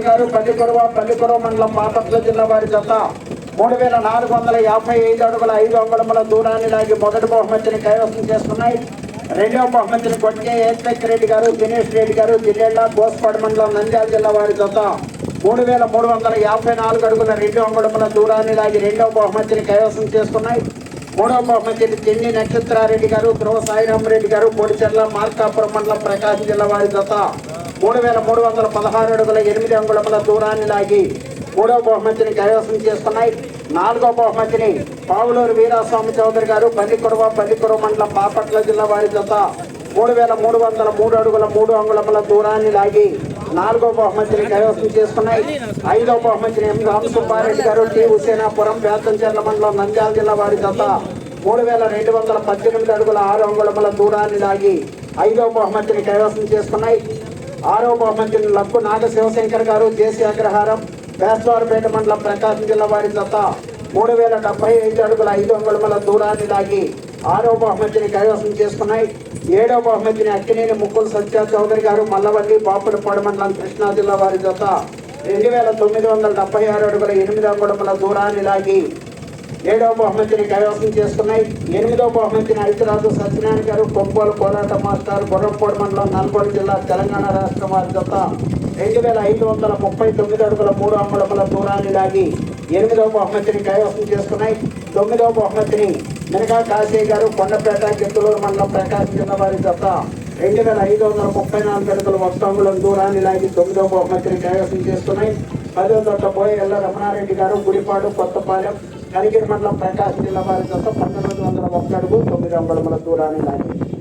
గారు పల్లికొరవ పల్లికొరవ మండలం బాపట్ల జిల్లా వారి జత మూడు వేల నాలుగు వందల యాభై ఐదు అడుగుల ఐదు అంగుళముల దూరాన్ని లాగి మొదటి బహుమతిని కైవసం చేసుకున్నాయి. రెండవ బహుమతిని కొట్టే ఏస్పెక్ రెడ్డి గారు దినేష్ రెడ్డి గారు జిల్లేళ్ళ గోస్పాడు మండలం నంద్యాల జిల్లా వారి జత మూడు వేల మూడు వందల యాభై నాలుగు అడుగుల రెండు అంగుళముల దూరాన్ని లాగి రెండవ బహుమతిని కైవసం చేసుకున్నాయి. మూడవ బహుమతిని తిండి నక్షత్రారెడ్డి గారు ధ్రువ సాయిరామరెడ్డి గారు పొడిచెర్ల మార్కాపురం మండలం ప్రకాశం జిల్లా వారి జత మూడు వేల మూడు వందల పదహారు అడుగుల ఎనిమిది అంగుళముల దూరాన్ని లాగి మూడవ బహుమతిని కైవసం చేసుకున్నాయి. నాలుగో బహుమతిని పావులూరు వీరాస్వామి చౌదరి గారు పల్లికొడవ పల్లికొడవ మండలం బాపట్ల జిల్లా వారి జత మూడు వేల మూడు వందల మూడు అడుగుల మూడు అంగుళముల దూరాన్ని లాగి నాలుగో బహుమతిని కైవసం చేసుకున్నాయి. ఐదో బహుమతిని ఎం రామసుబ్బారెడ్డి గారు టి హుసేనాపురం బేతంచెర్ల మండలం నంద్యాల జిల్లా వారి జత మూడు వేల రెండు వందల పద్దెనిమిది అడుగుల ఆరు అంగుళముల దూరాన్ని లాగి ఐదో బహుమతిని కైవసం చేసుకున్నాయి. ఆరో బహుమతిని లక్కు నాగ శివశంకర్ గారు జేసీ అగ్రహారం బేస్తవారపేట మండలం ప్రకాశం జిల్లా వారి జత మూడు వేల డెబ్బై ఐదు అడుగుల ఐదు అంగుళముల దూరాన్ని లాగి ఆరో బహుమతిని కైవసం చేసుకున్నాయి. ఏడో బహుమతిని అక్కినేని ముక్కుల సత్య చౌదరి గారు మల్లవల్లి బాపులపాడు మండలం కృష్ణా జిల్లా వారి జత రెండు వేల తొమ్మిది వందల డెబ్బై ఆరు అడుగుల ఎనిమిది అంగుళముల దూరాన్ని లాగి ఏడవ బహుమతిని కైవసం చేసుకున్నాయి. ఎనిమిదవ బహుమతిని ఐతిరాజు సత్యనారాయణ గారు కొప్పోలు పోరాట మాస్టర్ గుర్రంపోడు మండలం నల్గొండ జిల్లా తెలంగాణ రాష్ట్రం వారి జత రెండు వేల ఐదు వందల ముప్పై తొమ్మిది అడుగుల మూడు అంగుళముల దూరాన్ని లాగి ఎనిమిదవ బహుమతిని కైవసం చేసుకున్నాయి. తొమ్మిదవ బహుమతిని మినకా కాశీ గారు కొండపేట గిద్దలూరు మండలం ప్రకాశం జిల్లా వారి జత రెండు వేల ఐదు వందల ముప్పై నాలుగు అడుగుల మొత్తం దూరాన్ని లాగి తొమ్మిదవ బహుమతిని కైవసం చేసుకున్నాయి. పదో తొట్ట పోయి ఎల్ల రమణారెడ్డి గారు గుడిపాడు కొత్తపాలెం కలిగిరి మండలం ప్రకాశం జిల్లా వారి జత పంతొమ్మిది వందల ఒక్క అడుగు తొమ్మిది అంగుళముల దూరాన్ని లాగి